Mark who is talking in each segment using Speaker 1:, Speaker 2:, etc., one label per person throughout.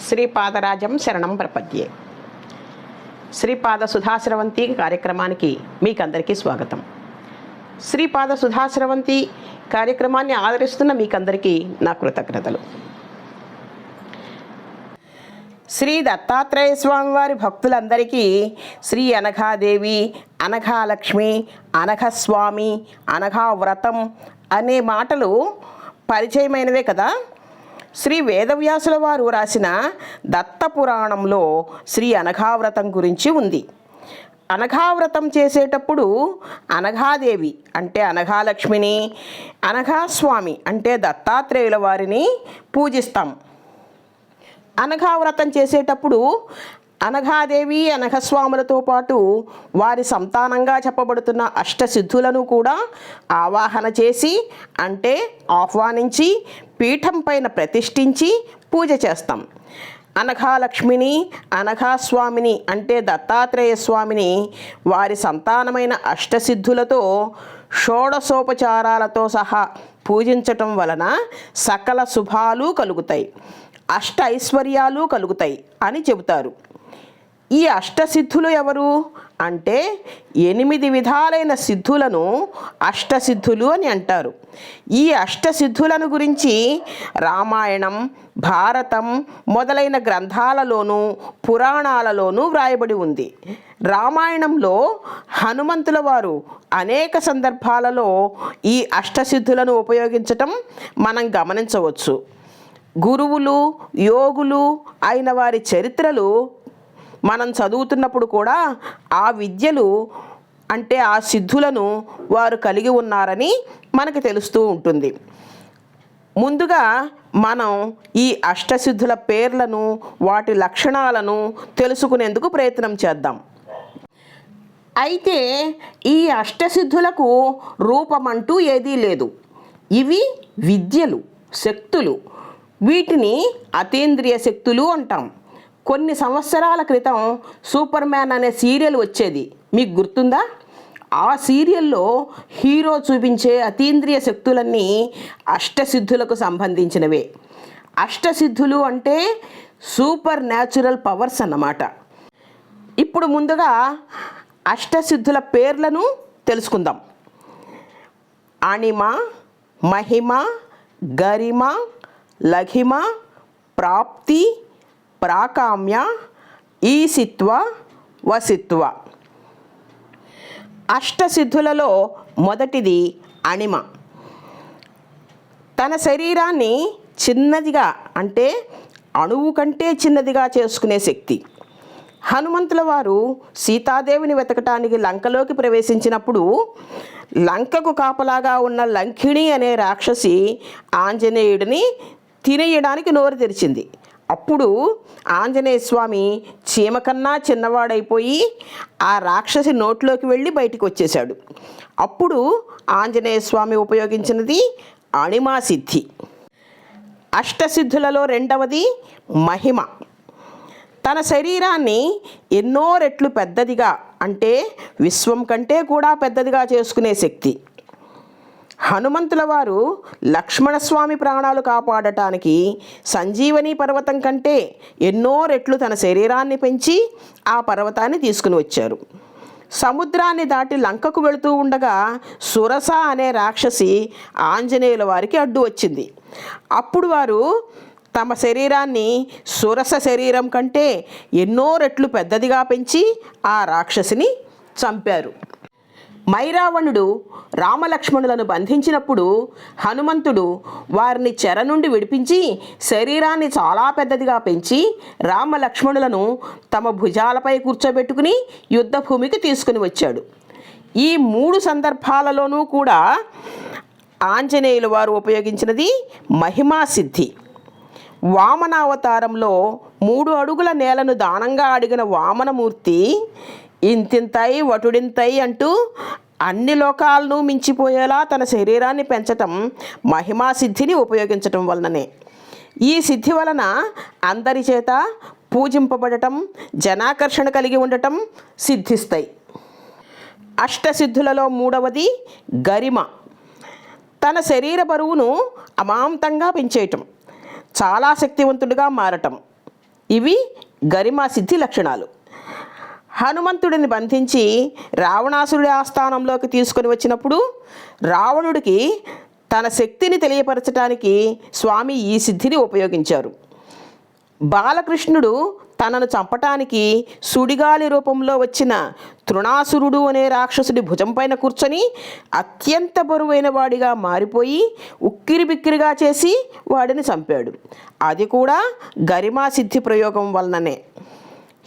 Speaker 1: శ్రీపాదరాజం శరణం ప్రపద్యే. శ్రీపాద సుధాశ్రవంతి కార్యక్రమానికి మీకందరికీ స్వాగతం. శ్రీపాద సుధాశ్రవంతి కార్యక్రమాన్ని ఆదరిస్తున్న మీకందరికీ నా కృతజ్ఞతలు. శ్రీ దత్తాత్రేయ స్వామి వారి భక్తులందరికీ శ్రీ అనఘాదేవి అనఘాలక్ష్మి అనఘస్వామి అనఘా వ్రతం అనే మాటలు పరిచయమైనవే కదా? శ్రీ వేదవ్యాసుల వారు రాసిన దత్త పురాణంలో శ్రీ అనఘావ్రతం గురించి ఉంది. అనఘావ్రతం చేసేటప్పుడు అనఘాదేవి అంటే అనఘాలక్ష్మిని అనఘాస్వామి అంటే దత్తాత్రేయుల వారిని పూజిస్తాం. అనఘావ్రతం చేసేటప్పుడు అనఘాదేవి అనఘస్వాములతో పాటు వారి సంతానంగా చెప్పబడుతున్న అష్టసిద్ధులను కూడా ఆవాహన చేసి అంటే ఆహ్వానించి పీఠం పైన ప్రతిష్ఠించి పూజ చేస్తాం. అనఘాలక్ష్మిని అనఘాస్వామిని అంటే దత్తాత్రేయ స్వామిని వారి సంతానమైన అష్టసిద్ధులతో షోడసోపచారాలతో సహా పూజించటం వలన సకల శుభాలు కలుగుతాయి. అష్ట ఐశ్వర్యాలు కలుగుతాయి అని చెబుతారు. ఈ అష్టసిద్ధులు ఎవరు? అంటే ఎనిమిది విధాలైన సిద్ధులను అష్టసిద్ధులు అని అంటారు. ఈ అష్టసిద్ధులను గురించి రామాయణం భారతం మొదలైన గ్రంథాలలోనూ పురాణాలలోనూ వ్రాయబడి ఉంది. రామాయణంలో హనుమంతుల వారు అనేక సందర్భాలలో ఈ అష్టసిద్ధులను ఉపయోగించటం మనం గమనించవచ్చు. గురువులు యోగులు అయిన వారి చరిత్రలు మనం చదువుతున్నప్పుడు కూడా ఆ విద్యలు అంటే ఆ సిద్ధులను వారు కలిగి ఉన్నారని మనకు తెలుస్తూ ఉంటుంది. ముందుగా మనం ఈ అష్టసిద్ధుల పేర్లను వాటి లక్షణాలను తెలుసుకునేందుకు ప్రయత్నం చేద్దాం. అయితే ఈ అష్టసిద్ధులకు రూపమంటూ ఏదీ లేదు. ఇవి విద్యలు శక్తులు. వీటిని అతీంద్రియ శక్తులు అంటాం. కొన్ని సంవత్సరాల క్రితం సూపర్ మ్యాన్ అనే సీరియల్ వచ్చేది. మీకు గుర్తుందా? ఆ సీరియల్లో హీరో చూపించే అతీంద్రియ శక్తులన్నీ అష్టసిద్ధులకు సంబంధించినవే. అష్టసిద్ధులు అంటే సూపర్ న్యాచురల్ పవర్స్ అన్నమాట. ఇప్పుడు ముందుగా అష్టసిద్ధుల పేర్లను తెలుసుకుందాం. అణిమ మహిమ గరిమ లఘిమ ప్రాప్తి ప్రాకామ్య ఈసిత్వ వసిత్వ. అష్టసిద్ధులలో మొదటిది అణిమ. తన శరీరాన్ని చిన్నదిగా అంటే అణువు కంటే చిన్నదిగా చేసుకునే శక్తి. హనుమంతుల వారు సీతాదేవిని వెతకటానికి లంకలోకి ప్రవేశించినప్పుడు లంకకు కాపలాగా ఉన్న లంకిణి అనే రాక్షసి ఆంజనేయుడిని తినేయడానికి నోరు తెరిచింది. అప్పుడు ఆంజనేయ స్వామి చీమ కన్నా చిన్నవాడైపోయి ఆ రాక్షసి నోట్లోకి వెళ్ళి బయటికి వచ్చేశాడు అప్పుడు ఆంజనేయ స్వామి ఉపయోగించినది అణిమాసిద్ధి. అష్టసిద్ధులలో రెండవది మహిమ. తన శరీరాన్ని ఎన్నో రెట్లు పెద్దదిగా అంటే విశ్వం కంటే కూడా పెద్దదిగా చేసుకునే శక్తి. హనుమంతుల వారు లక్ష్మణస్వామి ప్రాణాలు కాపాడటానికి సంజీవని పర్వతం కంటే ఎన్నో రెట్లు తన శరీరాన్ని పెంచి ఆ పర్వతాన్ని తీసుకుని వచ్చారు. సముద్రాన్ని దాటి లంకకు వెళుతూ ఉండగా సురస అనే రాక్షసి ఆంజనేయుల వారికి అడ్డు వచ్చింది. అప్పుడు వారు తమ శరీరాన్ని సురస శరీరం కంటే ఎన్నో రెట్లు పెద్దదిగా పెంచి ఆ రాక్షసిని చంపారు. మైరావణుడు రామలక్ష్మణులను బంధించినప్పుడు హనుమంతుడు వారిని చెర నుండి విడిపించి శరీరాన్ని చాలా పెద్దదిగా పెంచి రామలక్ష్మణులను తమ భుజాలపై కూర్చోబెట్టుకుని యుద్ధభూమికి తీసుకుని వచ్చాడు. ఈ మూడు సందర్భాలలోనూ కూడా ఆంజనేయుల వారు ఉపయోగించినది మహిమా సిద్ధి. వామనావతారంలో మూడు అడుగుల నేలను దానంగా అడిగిన వామనమూర్తి ఇంతింతై వటుడింతై అంటూ అన్ని లోకాలను మించిపోయేలా తన శరీరాన్ని పెంచటం మహిమా సిద్ధిని ఉపయోగించటం వలననే. ఈ సిద్ధి వలన అందరి చేత పూజింపబడటం జనాకర్షణ కలిగి ఉండటం సిద్ధిస్తాయి. అష్టసిద్ధులలో మూడవది గరిమ. తన శరీర బరువును అమాంతంగా పెంచేయటం చాలా శక్తివంతుడిగా మారటం. ఇవి గరిమా సిద్ధి లక్షణాలు. హనుమంతుడిని బంధించి రావణాసురుడి ఆస్థానంలోకి తీసుకొని వచ్చినప్పుడు రావణుడికి తన శక్తిని తెలియపరచడానికి స్వామి ఈ సిద్ధిని ఉపయోగించారు. బాలకృష్ణుడు తనను చంపటానికి సుడిగాలి రూపంలో వచ్చిన తృణాసురుడు అనే రాక్షసుడి భుజంపైన కూర్చొని అత్యంత బరువైన వాడిగా మారిపోయి ఉక్కిరి బిక్కిరిగా చేసి వాడిని చంపాడు. అది కూడా గరిమా సిద్ధి ప్రయోగం వలననే.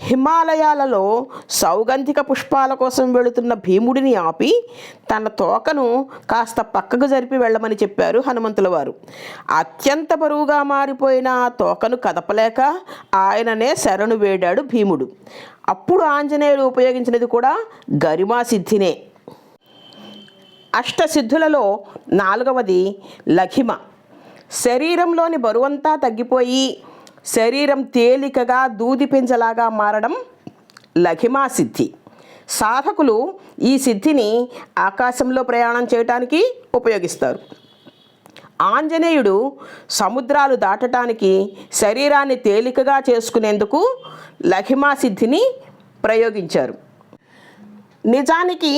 Speaker 1: హిమాలయాలలో సౌగంధిక పుష్పాల కోసం వెళుతున్న భీముడిని ఆపి తన తోకను కాస్త పక్కకు జరిపి వెళ్ళమని చెప్పారు హనుమంతుల వారు. అత్యంత బరువుగా మారిపోయిన ఆ తోకను కదపలేక ఆయననే శరణు వేడాడు భీముడు. అప్పుడు ఆంజనేయుడు ఉపయోగించినది కూడా గరిమా సిద్ధినే అష్టసిద్ధులలో నాలుగవది లఘిమ. శరీరంలోని బరువంతా తగ్గిపోయి శరీరం తేలికగా దూది పింజలాగా మారడం లఘిమా సిద్ధి సాధకులు ఈ సిద్ధిని ఆకాశంలో ప్రయాణం చేయటానికి ఉపయోగిస్తారు. ఆంజనేయుడు సముద్రాలు దాటటానికి శరీరాన్ని తేలికగా చేసుకునేందుకు లఘిమా సిద్ధిని ప్రయోగించారు. నిజానికి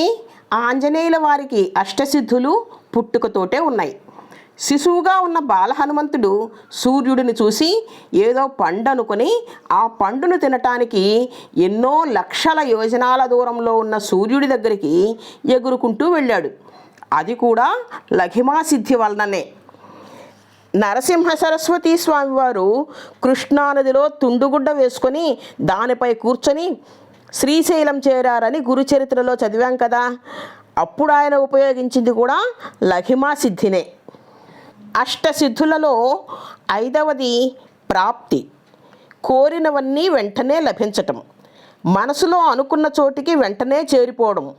Speaker 1: ఆంజనేయుల వారికి అష్టసిద్ధులు పుట్టుకతోటే ఉన్నాయి. శిశువుగా ఉన్న బాలహనుమంతుడు సూర్యుడిని చూసి ఏదో పండు అనుకొని ఆ పండును తినటానికి ఎన్నో లక్షల యోజనాల దూరంలో ఉన్న సూర్యుడి దగ్గరికి ఎగురుకుంటూ వెళ్ళాడు. అది కూడా లఘిమా సిద్ధి వలననే. నరసింహ సరస్వతీ స్వామివారు కృష్ణానదిలో తుండుగుడ్డ వేసుకొని దానిపై కూర్చొని శ్రీశైలం చేరారని గురుచరిత్రలో చదివాం కదా. అప్పుడు ఆయన ఉపయోగించింది కూడా లఘిమా సిద్ధినే అష్టసిద్ధులలో ఐదవది ప్రాప్తి. కోరినవన్నీ వెంటనే లభించటం. మనసులో అనుకున్న చోటికి వెంటనే చేరిపోవడం.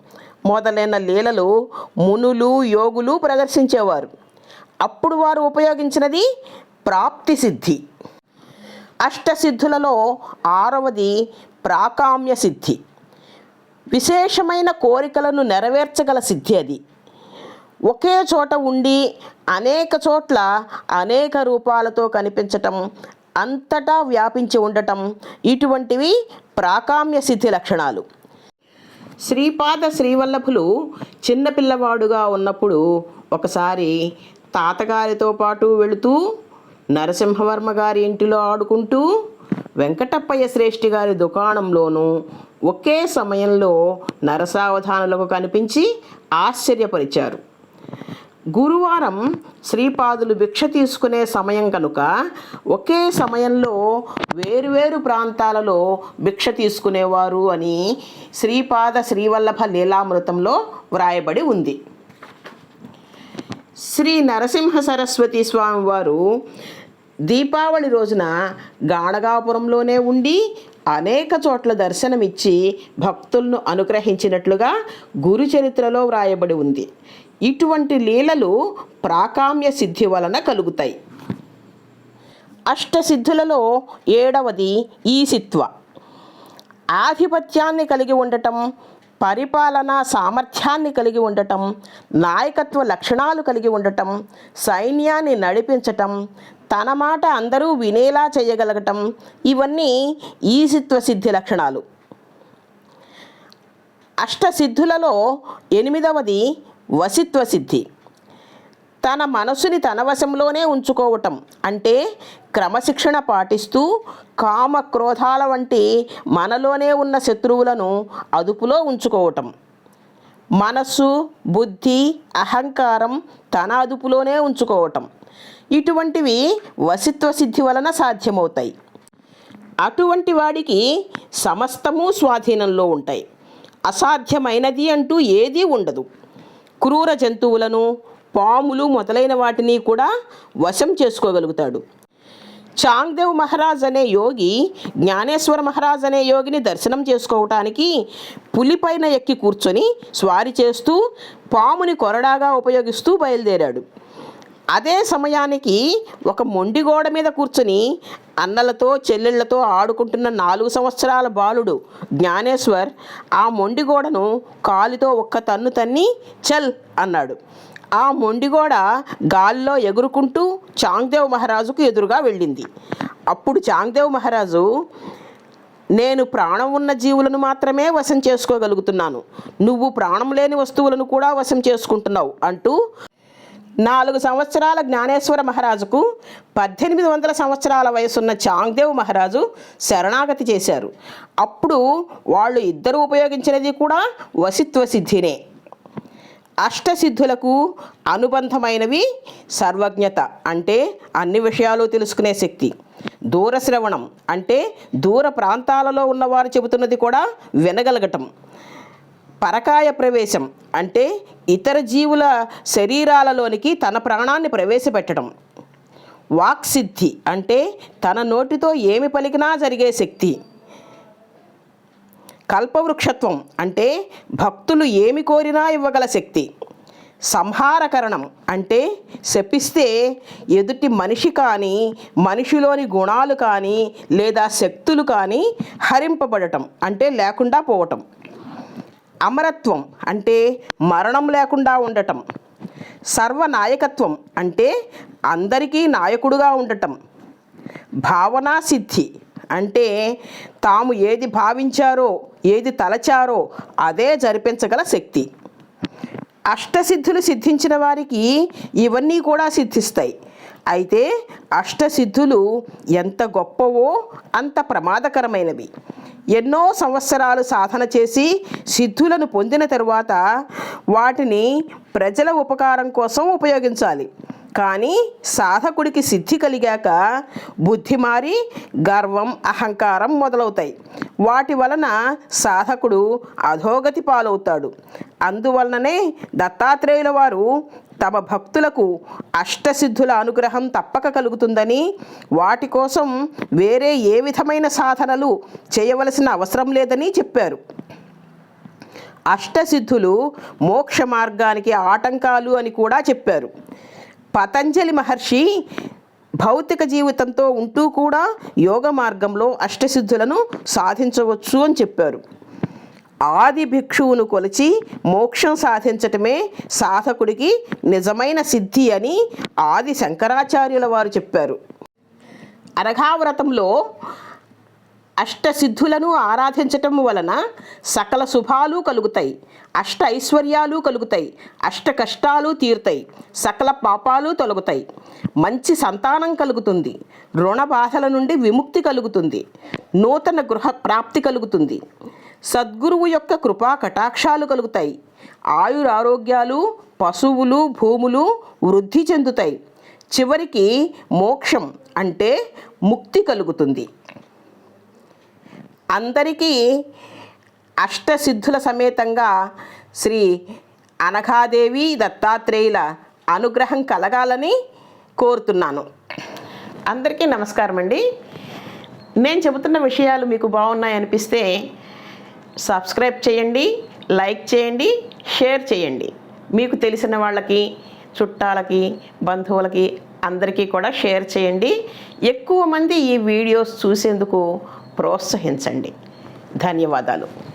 Speaker 1: మొదలైన లీలలు మునులు యోగులు ప్రదర్శించేవారు. అప్పుడు వారు ఉపయోగించినది ప్రాప్తి సిద్ధి. అష్టసిద్ధులలో ఆరవది ప్రాకామ్య సిద్ధి. విశేషమైన కోరికలను నెరవేర్చగల సిద్ధి అది. ఒకే చోట ఉండి అనేక చోట్ల అనేక రూపాలతో కనిపించటం అంతటా వ్యాపించి ఉండటం ఇటువంటివి ప్రాకామ్య సిద్ధి లక్షణాలు. శ్రీపాద శ్రీవల్లభులు చిన్నపిల్లవాడుగా ఉన్నప్పుడు ఒకసారి తాతగారితో పాటు వెళుతూ నరసింహవర్మ గారి ఇంటిలో ఆడుకుంటూ వెంకటప్పయ్య శ్రేష్ఠి గారి దుకాణంలోనూ ఒకే సమయంలో నరసావధానులకు కనిపించి ఆశ్చర్యపరిచారు. గురువారం శ్రీపాదులు భిక్ష తీసుకునే సమయం కనుక ఒకే సమయంలో వేరువేరు ప్రాంతాలలో భిక్ష తీసుకునేవారు అని శ్రీపాద శ్రీవల్లభ లీలామృతంలో వ్రాయబడి ఉంది. శ్రీ నరసింహ సరస్వతి స్వామివారు దీపావళి రోజున గాణగాపురంలోనే ఉండి అనేక చోట్ల దర్శనమిచ్చి భక్తులను అనుగ్రహించినట్లుగా గురు చరిత్రలో వ్రాయబడి ఉంది. ఇటువంటి లీలలు ప్రాకామ్య సిద్ధి వలన కలుగుతాయి. అష్టసిద్ధులలో ఏడవది ఈసిత్వ ఆధిపత్యాన్ని కలిగి ఉండటం పరిపాలనా సామర్థ్యాన్ని కలిగి ఉండటం నాయకత్వ లక్షణాలు కలిగి ఉండటం సైన్యాన్ని నడిపించటం తన మాట అందరూ వినేలా చేయగలగటం ఇవన్నీ ఈసిత్వ సిద్ధి లక్షణాలు. అష్టసిద్ధులలో ఎనిమిదవది వసిత్వ సిద్ధి తన మనసుని తన వశంలోనే ఉంచుకోవటం అంటే క్రమశిక్షణ పాటిస్తూ కామ క్రోధాల వంటి మనలోనే ఉన్న శత్రువులను అదుపులో ఉంచుకోవటం. మనస్సు బుద్ధి అహంకారం తన అదుపులోనే ఉంచుకోవటం. ఇటువంటివి వసిత్వ సిద్ధి వలన సాధ్యమవుతాయి. అటువంటి వాడికి సమస్తము స్వాధీనంలో ఉంటాయి. అసాధ్యమైనది అంటూ ఏదీ ఉండదు. క్రూర జంతువులను పాములు మొదలైన వాటిని కూడా వశం చేసుకోగలుగుతాడు. చాంగ్దేవ్ మహారాజ్ అనే యోగి జ్ఞానేశ్వర మహారాజ్ అనే యోగిని దర్శనం చేసుకోవటానికి పులిపైన ఎక్కి కూర్చొని స్వారీ చేస్తూ పాముని కొరడాగా ఉపయోగిస్తూ బయలుదేరాడు. అదే సమయానికి ఒక మొండి గోడ మీద కూర్చుని అన్నలతో చెల్లెళ్ళతో ఆడుకుంటున్న నాలుగు సంవత్సరాల బాలుడు జ్ఞానేశ్వర్ ఆ మొండి గోడను కాలితో ఒక్క తన్ను తన్ని చల్ అన్నాడు. ఆ మొండిగోడ గాల్లో ఎగురుకుంటూ చాంగ్దేవ్ మహారాజుకు ఎదురుగా వెళ్ళింది. అప్పుడు చాంగ్దేవ్ మహారాజు నేను ప్రాణం ఉన్న జీవులను మాత్రమే వశం చేసుకోగలుగుతున్నాను. నువ్వు ప్రాణం లేని వస్తువులను కూడా వశం చేసుకుంటున్నావు అంటూ నాలుగు సంవత్సరాల జ్ఞానేశ్వర మహారాజుకు పద్దెనిమిది వందల సంవత్సరాల వయసున్న చాంగ్దేవ్ మహారాజు శరణాగతి చేశారు. అప్పుడు వాళ్ళు ఇద్దరు ఉపయోగించినది కూడా వసిత్వ సిద్ధినే అష్టసిద్ధులకు అనుబంధమైనవి సర్వజ్ఞత అంటే అన్ని విషయాలు తెలుసుకునే శక్తి. దూరశ్రవణం అంటే దూర ప్రాంతాలలో ఉన్నవారు చెబుతున్నది కూడా వినగలగటం. పరకాయ ప్రవేశం అంటే ఇతర జీవుల శరీరాలలోనికి తన ప్రాణాన్ని ప్రవేశపెట్టడం. వాక్సిద్ధి అంటే తన నోటితో ఏమి పలికినా జరిగే శక్తి. కల్పవృక్షత్వం అంటే భక్తులు ఏమి కోరినా ఇవ్వగల శక్తి. సంహారకరణం అంటే శపిస్తే ఎదుటి మనిషి కానీ మనిషిలోని గుణాలు కానీ లేదా శక్తులు కానీ హరింపబడటం అంటే లేకుండా పోవటం. అమరత్వం అంటే మరణం లేకుండా ఉండటం. సర్వనాయకత్వం అంటే అందరికీ నాయకుడుగా ఉండటం. భావనా సిద్ధి అంటే తాము ఏది భావించారో ఏది తలచారో అదే జరిపించగల శక్తి. అష్టసిద్ధులు సిద్ధించిన వారికి ఇవన్నీ కూడా సిద్ధిస్తాయి. అయితే అష్టసిద్ధులు ఎంత గొప్పవో అంత ప్రమాదకరమైనవి. ఎన్నో సంవత్సరాలు సాధన చేసి సిద్ధులను పొందిన తరువాత వాటిని ప్రజల ఉపకారం కోసం ఉపయోగించాలి. కానీ సాధకుడికి సిద్ధి కలిగాక బుద్ధి మారి గర్వం అహంకారం మొదలవుతాయి. వాటి వలన సాధకుడు అధోగతి పాలవుతాడు. అందువలననే దత్తాత్రేయుల వారు తమ భక్తులకు అష్టసిద్ధుల అనుగ్రహం తప్పక కలుగుతుందని వాటి కోసం వేరే ఏ విధమైన సాధనలు చేయవలసిన అవసరం లేదని చెప్పారు. అష్టసిద్ధులు మోక్ష మార్గానికి ఆటంకాలు అని కూడా చెప్పారు. పతంజలి మహర్షి భౌతిక జీవితంతో ఉంటూ కూడా యోగ మార్గంలో అష్టసిద్ధులను సాధించవచ్చు అని చెప్పారు. ఆది భిక్షువును కొలిచి మోక్షం సాధించటమే సాధకుడికి నిజమైన సిద్ధి అని ఆది శంకరాచార్యుల వారు చెప్పారు. అరఘావ్రతంలో అష్టసిద్ధులను ఆరాధించటం వలన సకల శుభాలు కలుగుతాయి. అష్ట ఐశ్వర్యాలు కలుగుతాయి. అష్ట కష్టాలు తీరుతాయి. సకల పాపాలు తొలగుతాయి. మంచి సంతానం కలుగుతుంది. రుణ బాధల నుండి విముక్తి కలుగుతుంది. నూతన గృహ ప్రాప్తి కలుగుతుంది. సద్గురువు యొక్క కృపా కటాక్షాలు కలుగుతాయి. ఆయురారోగ్యాలు పశువులు భూములు వృద్ధి చెందుతాయి. చివరికి మోక్షం అంటే ముక్తి కలుగుతుంది. అందరికీ అష్టసిద్ధుల సమేతంగా శ్రీ అనఘాదేవి దత్తాత్రేయుల అనుగ్రహం కలగాలని కోరుతున్నాను. అందరికీ నమస్కారం అండి. నేను చెబుతున్న విషయాలు మీకు బాగున్నాయి అనిపిస్తే సబ్స్క్రైబ్ చేయండి లైక్ చేయండి షేర్ చేయండి. మీకు తెలిసిన వాళ్ళకి చుట్టాలకి బంధువులకి అందరికీ కూడా షేర్ చేయండి. ఎక్కువ మంది ఈ వీడియోస్ చూసేందుకు ప్రోత్సహించండి. ధన్యవాదాలు.